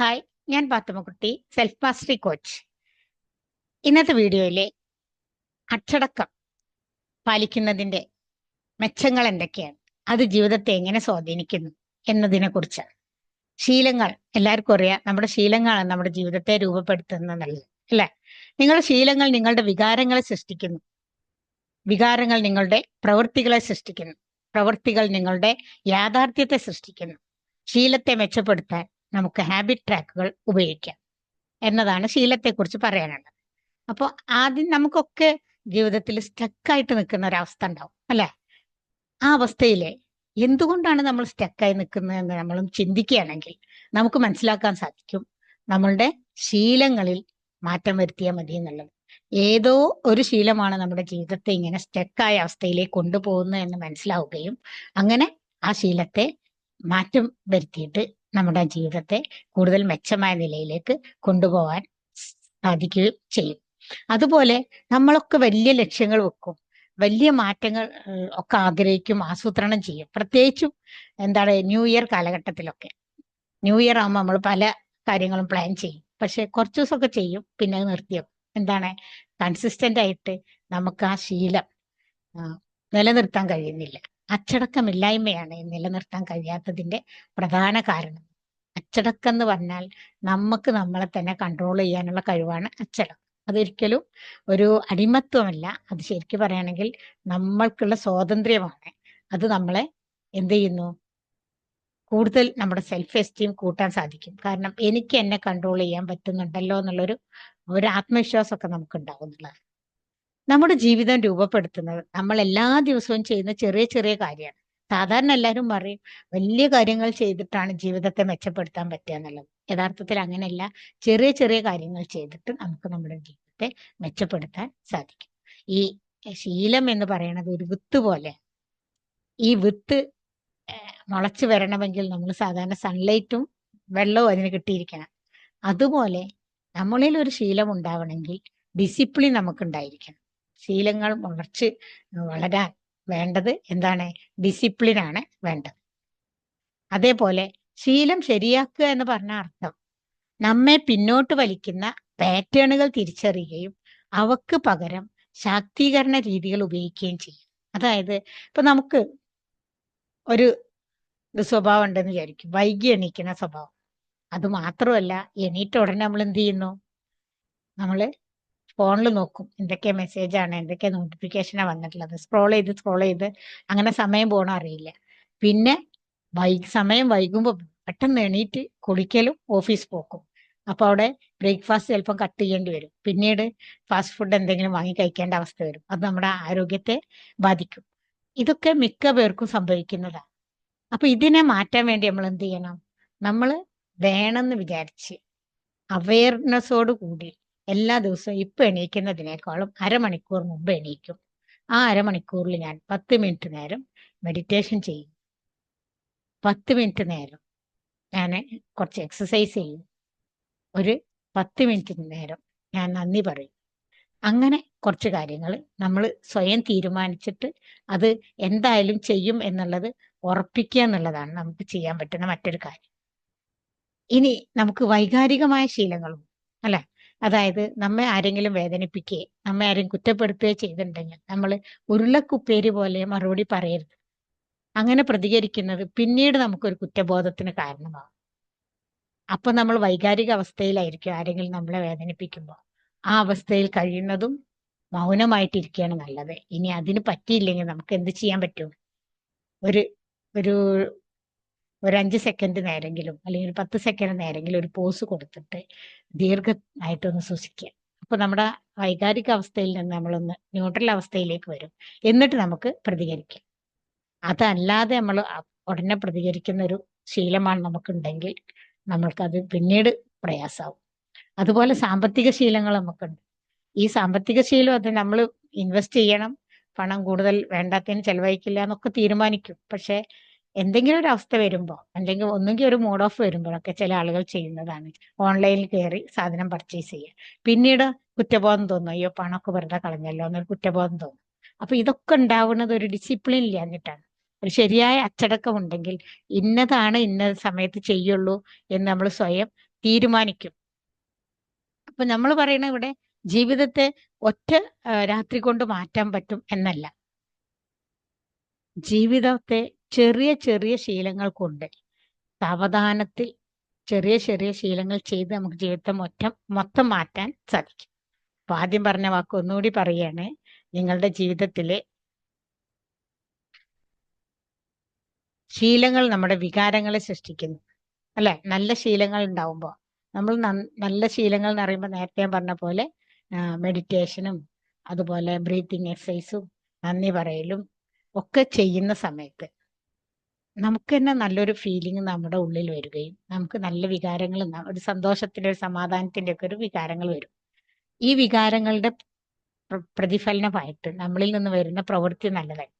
Hi ഞാൻ Pathummakutty self mastery coach ഇന്നത്തെ വീഡിയോയിലെ അച്ചടക്കം പാലിക്കുന്നതിന്റെ മെച്ചങ്ങൾ എന്തൊക്കെയാണ്? അത് ജീവിതത്തെ എങ്ങനെ സ്വാധീനിക്കുന്നു എന്നതിനെ കുറിച്ചാണ് ശീലങ്ങൾ എല്ലാവർക്കും അറിയാം. നമ്മുടെ ശീലങ്ങളാണ് നമ്മുടെ ജീവിതത്തെ രൂപപ്പെടുത്തുന്നതല്ലേ അല്ലെ? നിങ്ങളുടെ ശീലങ്ങൾ നിങ്ങളുടെ വികാരങ്ങളെ സൃഷ്ടിക്കുന്നു. വികാരങ്ങൾ നിങ്ങളുടെ പ്രവൃത്തികളെ സൃഷ്ടിക്കുന്നു. പ്രവൃത്തികൾ നിങ്ങളുടെ യാഥാർത്ഥ്യത്തെ സൃഷ്ടിക്കുന്നു. ശീലത്തെ മെച്ചപ്പെടുത്താൻ നമുക്ക് ഹാബിറ്റ് ട്രാക്കുകൾ ഉപയോഗിക്കാം. എന്നതാണ് ശീലത്തെക്കുറിച്ച് പറയാനുള്ളത്. അപ്പോൾ ആദ്യം നമുക്കൊക്കെ ജീവിതത്തിൽ സ്റ്റക്കായിട്ട് നിൽക്കുന്ന ഒരവസ്ഥ ഉണ്ടാവും അല്ലെ? ആ അവസ്ഥയിലെ എന്തുകൊണ്ടാണ് നമ്മൾ സ്റ്റക്കായി നിൽക്കുന്നത് എന്ന് നമ്മൾ ചിന്തിക്കുകയാണെങ്കിൽ നമുക്ക് മനസ്സിലാക്കാൻ സാധിക്കും നമ്മളുടെ ശീലങ്ങളിൽ മാറ്റം വരുത്തിയാൽ മതി എന്നുള്ളത്. ഏതോ ഒരു ശീലമാണ് നമ്മുടെ ജീവിതത്തെ ഇങ്ങനെ സ്റ്റക്കായ അവസ്ഥയിലേക്ക് കൊണ്ടുപോകുന്നത് എന്ന് മനസ്സിലാവുകയും അങ്ങനെ ആ ശീലത്തെ മാറ്റം വരുത്തിയിട്ട് നമ്മുടെ ജീവിതത്തെ കൂടുതൽ മെച്ചമായ നിലയിലേക്ക് കൊണ്ടുപോകാൻ സാധിക്കുകയും ചെയ്യും. അതുപോലെ നമ്മളൊക്കെ വലിയ ലക്ഷ്യങ്ങൾ വെക്കും. വലിയ മാറ്റങ്ങൾ ഒക്കെ ആഗ്രഹിക്കും ആസൂത്രണം ചെയ്യും. പ്രത്യേകിച്ചും എന്താണ് ന്യൂ ഇയർ കാലഘട്ടത്തിലൊക്കെ. ന്യൂ ഇയർ ആകുമ്പോൾ നമ്മൾ പല കാര്യങ്ങളും പ്ലാൻ ചെയ്യും. പക്ഷെ കുറച്ച് ദിവസമൊക്കെ ചെയ്യും പിന്നെ നിർത്തിയോ എന്താണ്? കൺസിസ്റ്റന്റ് ആയിട്ട് നമുക്ക് ആ ശീലം നിലനിർത്താൻ കഴിയുന്നില്ല. അച്ചടക്കമില്ലായ്മയാണ് നിലനിർത്താൻ കഴിയാത്തതിന്റെ പ്രധാന കാരണം. അച്ചടക്കം എന്ന് പറഞ്ഞാൽ നമുക്ക് നമ്മളെ തന്നെ കൺട്രോൾ ചെയ്യാനുള്ള കഴിവാണ് അച്ചടക്കം. അതൊരിക്കലും ഒരു അടിമത്വമല്ല. അത് ശരിക്കും പറയുകയാണെങ്കിൽ നമ്മൾക്കുള്ള സ്വാതന്ത്ര്യമാണ്. അത് നമ്മളെ എന്ത് ചെയ്യുന്നു? കൂടുതൽ നമ്മുടെ സെൽഫ് എസ്റ്റീം കൂട്ടാൻ സാധിക്കും. കാരണം എനിക്ക് എന്നെ കൺട്രോൾ ചെയ്യാൻ പറ്റുന്നുണ്ടല്ലോ എന്നുള്ളൊരു ഒരു ആത്മവിശ്വാസമൊക്കെ നമുക്ക് ഉണ്ടാവും ഉണ്ടാവുന്നുള്ളതാണ് നമ്മുടെ ജീവിതം രൂപപ്പെടുത്തുന്നത്. നമ്മൾ എല്ലാ ദിവസവും ചെയ്യുന്ന ചെറിയ ചെറിയ കാര്യമാണ്. സാധാരണ എല്ലാവരും പറയും വലിയ കാര്യങ്ങൾ ചെയ്തിട്ടാണ് ജീവിതത്തെ മെച്ചപ്പെടുത്താൻ പറ്റുക എന്നുള്ളത്. യഥാർത്ഥത്തിൽ അങ്ങനെയല്ല. ചെറിയ ചെറിയ കാര്യങ്ങൾ ചെയ്തിട്ട് നമുക്ക് നമ്മുടെ ജീവിതത്തെ മെച്ചപ്പെടുത്താൻ സാധിക്കും. ഈ ശീലം എന്ന് പറയുന്നത് ഒരു വിത്ത് പോലെ. ഈ വിത്ത് മുളച്ചു വരണമെങ്കിൽ നമ്മൾ സാധാരണ സൺലൈറ്റും വെള്ളവും അതിന് കിട്ടിയിരിക്കണം. അതുപോലെ നമ്മളിൽ ഒരു ശീലം ഉണ്ടാവണമെങ്കിൽ ഡിസിപ്ലിൻ നമുക്ക് ഉണ്ടായിരിക്കണം ശീലങ്ങൾ മുളച്ച് വളരാൻ വേണ്ടത് എന്താണ്? ഡിസിപ്ലിൻ ആണ് വേണ്ടത്. അതേപോലെ ശീലം ശരിയാക്കുക എന്ന് പറഞ്ഞ അർത്ഥം നമ്മെ പിന്നോട്ട് വലിക്കുന്ന പാറ്റേണുകൾ തിരിച്ചറിയുകയും അവക്ക് പകരം ശാക്തീകരണ രീതികൾ ഉപയോഗിക്കുകയും ചെയ്യും. അതായത് ഇപ്പൊ നമുക്ക് ഒരു സ്വഭാവം ഉണ്ടെന്ന് വിചാരിക്കും. വൈകി എണീക്കുന്ന സ്വഭാവം. അത് മാത്രമല്ല എണീറ്റ ഉടനെ നമ്മൾ എന്ത് ചെയ്യുന്നു? നമ്മൾ ഫോണിൽ നോക്കും. എന്തൊക്കെ മെസ്സേജാണ് എന്തൊക്കെ നോട്ടിഫിക്കേഷനാണ് വന്നിട്ടുള്ളത്. സ്ക്രോൾ ചെയ്ത് സ്ക്രോൾ ചെയ്ത് അങ്ങനെ സമയം പോകണം അറിയില്ല. പിന്നെ വൈ സമയം വൈകുമ്പോൾ പെട്ടെന്ന് എണീറ്റ് കുളിക്കലും ഓഫീസ് പോക്കും. അപ്പൊ അവിടെ ബ്രേക്ക്ഫാസ്റ്റ് ചിലപ്പം കട്ട് ചെയ്യേണ്ടി വരും. പിന്നീട് ഫാസ്റ്റ് ഫുഡ് എന്തെങ്കിലും വാങ്ങി കഴിക്കേണ്ട അവസ്ഥ വരും. അത് നമ്മുടെ ആരോഗ്യത്തെ ബാധിക്കും. ഇതൊക്കെ മിക്ക പേർക്കും സംഭവിക്കുന്നതാണ് അപ്പൊ ഇതിനെ മാറ്റാൻ വേണ്ടി നമ്മൾ എന്ത് ചെയ്യണം? നമ്മൾ വേണമെന്ന് വിചാരിച്ച് അവയർനെസ്സോട് കൂടി എല്ലാ ദിവസവും ഇപ്പം എണീക്കുന്നതിനേക്കാളും അരമണിക്കൂർ മുമ്പ് എണീക്കും. ആ അരമണിക്കൂറിൽ ഞാൻ പത്ത് മിനിറ്റ് നേരം മെഡിറ്റേഷൻ ചെയ്യും. പത്ത് മിനിറ്റ് നേരം ഞാൻ കുറച്ച് എക്സസൈസ് ചെയ്യും. ഒരു പത്ത് മിനിറ്റ് നേരം ഞാൻ നന്ദി പറയും. അങ്ങനെ കുറച്ച് കാര്യങ്ങൾ നമ്മൾ സ്വയം തീരുമാനിച്ചിട്ട് അത് എന്തായാലും ചെയ്യും എന്നുള്ളത് ഉറപ്പിക്കുക എന്നുള്ളതാണ് നമുക്ക് ചെയ്യാൻ പറ്റുന്ന മറ്റൊരു കാര്യം. ഇനി നമുക്ക് വൈകാരികമായ ശീലങ്ങളും അല്ലെ? അതായത് നമ്മെ ആരെങ്കിലും വേദനിപ്പിക്കുകയോ നമ്മെ ആരെയും കുറ്റപ്പെടുത്തുകയോ ചെയ്തിട്ടുണ്ടെങ്കിൽ നമ്മൾ ഉരുളക്കുപ്പേരി പോലെ മറുപടി പറയരുത്. അങ്ങനെ പ്രതികരിക്കുന്നത് പിന്നീട് നമുക്കൊരു കുറ്റബോധത്തിന് കാരണമാകും അപ്പൊ നമ്മൾ വൈകാരിക അവസ്ഥയിലായിരിക്കും ആരെങ്കിലും നമ്മളെ വേദനിപ്പിക്കുമ്പോൾ. ആ അവസ്ഥയിൽ കഴിയുന്നതും മൗനമായിട്ടിരിക്കുകയാണ് നല്ലത്. ഇനി അതിന് പറ്റിയില്ലെങ്കിൽ നമുക്ക് എന്ത് ചെയ്യാൻ പറ്റും? ഒരു ഒരു ഒരു അഞ്ച് സെക്കൻഡ് നേരെങ്കിലും അല്ലെങ്കിൽ ഒരു പത്ത് സെക്കൻഡ് നേരെങ്കിലും ഒരു പോസ് കൊടുത്തിട്ട് ദീർഘമായിട്ടൊന്ന് ശ്വസിക്കുക. അപ്പൊ നമ്മുടെ വൈകാരിക അവസ്ഥയിൽ നിന്ന് നമ്മളൊന്ന് ന്യൂട്രൽ അവസ്ഥയിലേക്ക് വരും. എന്നിട്ട് നമുക്ക് പ്രതികരിക്കാം. അതല്ലാതെ നമ്മൾ ഉടനെ പ്രതികരിക്കുന്ന ഒരു ശീലമാണ് നമുക്കുണ്ടെങ്കിൽ നമ്മൾക്കത് പിന്നീട് പ്രയാസമാവും അതുപോലെ സാമ്പത്തിക ശീലങ്ങൾ നമുക്കുണ്ട്. ഈ സാമ്പത്തിക ശീലം അത് നമ്മൾ ഇൻവെസ്റ്റ് ചെയ്യണം. പണം കൂടുതൽ വേണ്ടാത്തതിന് ചെലവഴിക്കില്ല എന്നൊക്കെ തീരുമാനിക്കും. പക്ഷെ എന്തെങ്കിലും ഒരു അവസ്ഥ വരുമ്പോൾ അല്ലെങ്കിൽ ഒന്നുകിൽ ഒരു മോഡ് ഓഫ് വരുമ്പോഴൊക്കെ ചില ആളുകൾ ചെയ്യുന്നതാണ്. ഓൺലൈനിൽ കയറി സാധനം പർച്ചേസ് ചെയ്യുക. പിന്നീട് കുറ്റബോധം തോന്നും അയ്യോ പണമൊക്കെ വെറുതെ കളഞ്ഞല്ലോ എന്നൊരു കുറ്റബോധം തോന്നും. അപ്പൊ ഇതൊക്കെ ഉണ്ടാവുന്നത് ഒരു ഡിസിപ്ലിൻ ഇല്ലാഞ്ഞിട്ടാണ്. ഒരു ശരിയായ അച്ചടക്കം ഉണ്ടെങ്കിൽ ഇന്നതാണ് ഇന്ന സമയത്ത് ചെയ്യുള്ളൂ എന്ന് നമ്മൾ സ്വയം തീരുമാനിക്കും. അപ്പൊ നമ്മൾ പറയുന്ന ഇവിടെ ജീവിതത്തെ ഒറ്റ രാത്രി കൊണ്ട് മാറ്റാൻ പറ്റും എന്നല്ല. ജീവിതത്തെ ചെറിയ ചെറിയ ശീലങ്ങൾ കൊണ്ട് സാവധാനത്തിൽ ചെറിയ ചെറിയ ശീലങ്ങൾ ചെയ്ത് നമുക്ക് ജീവിതത്തെ മൊറ്റം മൊത്തം മാറ്റാൻ സാധിക്കും. അപ്പൊ ആദ്യം പറഞ്ഞ വാക്ക് ഒന്നുകൂടി പറയാണ് നിങ്ങളുടെ ജീവിതത്തിലെ ശീലങ്ങൾ നമ്മുടെ വികാരങ്ങളെ സൃഷ്ടിക്കുന്നു. അല്ലെ? നല്ല ശീലങ്ങൾ ഉണ്ടാവുമ്പോൾ. നമ്മൾ നല്ല ശീലങ്ങൾ എന്ന് പറയുമ്പോൾ നേരത്തെ പറഞ്ഞ പോലെ മെഡിറ്റേഷനും അതുപോലെ ബ്രീത്തിങ് എക്സസൈസും നന്ദി പറയലും ഒക്കെ ചെയ്യുന്ന സമയത്ത് നമുക്ക് തന്നെ നല്ലൊരു ഫീലിംഗ് നമ്മുടെ ഉള്ളിൽ വരികയും നമുക്ക് നല്ല വികാരങ്ങൾ ഒരു സന്തോഷത്തിന്റെ ഒരു സമാധാനത്തിന്റെ ഒക്കെ ഒരു വികാരങ്ങൾ വരും. ഈ വികാരങ്ങളുടെ പ്രതിഫലനമായിട്ട് നമ്മളിൽ നിന്ന് വരുന്ന പ്രവൃത്തി നല്ലതായി.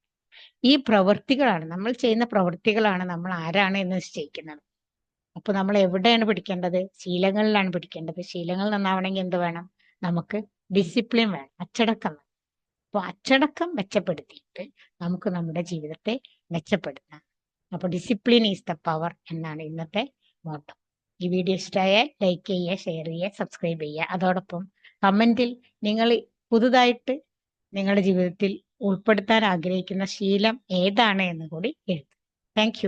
ഈ പ്രവൃത്തികളാണ് നമ്മൾ ചെയ്യുന്ന പ്രവൃത്തികളാണ് നമ്മൾ ആരാണ് എന്ന് നിശ്ചയിക്കുന്നത്. അപ്പൊ നമ്മൾ എവിടെയാണ് പിടിക്കേണ്ടത്? ശീലങ്ങളിലാണ് പിടിക്കേണ്ടത്. ശീലങ്ങൾ നന്നാവണമെങ്കിൽ എന്ത് വേണം? നമുക്ക് ഡിസിപ്ലിൻ വേണം അച്ചടക്കം വേണം. അപ്പൊ അച്ചടക്കം മെച്ചപ്പെടുത്തിയിട്ട് നമുക്ക് നമ്മുടെ ജീവിതത്തെ മെച്ചപ്പെടുത്താം. അപ്പൊ ഡിസിപ്ലിൻ ഈസ് ദ പവർ എന്നാണ് ഇന്നത്തെ മോട്ടം ഈ വീഡിയോ ഇഷ്ടമായാൽ ലൈക്ക് ചെയ്യുക ഷെയർ ചെയ്യുക സബ്സ്ക്രൈബ് ചെയ്യുക. അതോടൊപ്പം കമന്റിൽ നിങ്ങൾ പുതുതായിട്ട് നിങ്ങളുടെ ജീവിതത്തിൽ ഉൾപ്പെടുത്താൻ ആഗ്രഹിക്കുന്ന ശീലം ഏതാണ് എന്ന് കൂടി എഴുതും താങ്ക്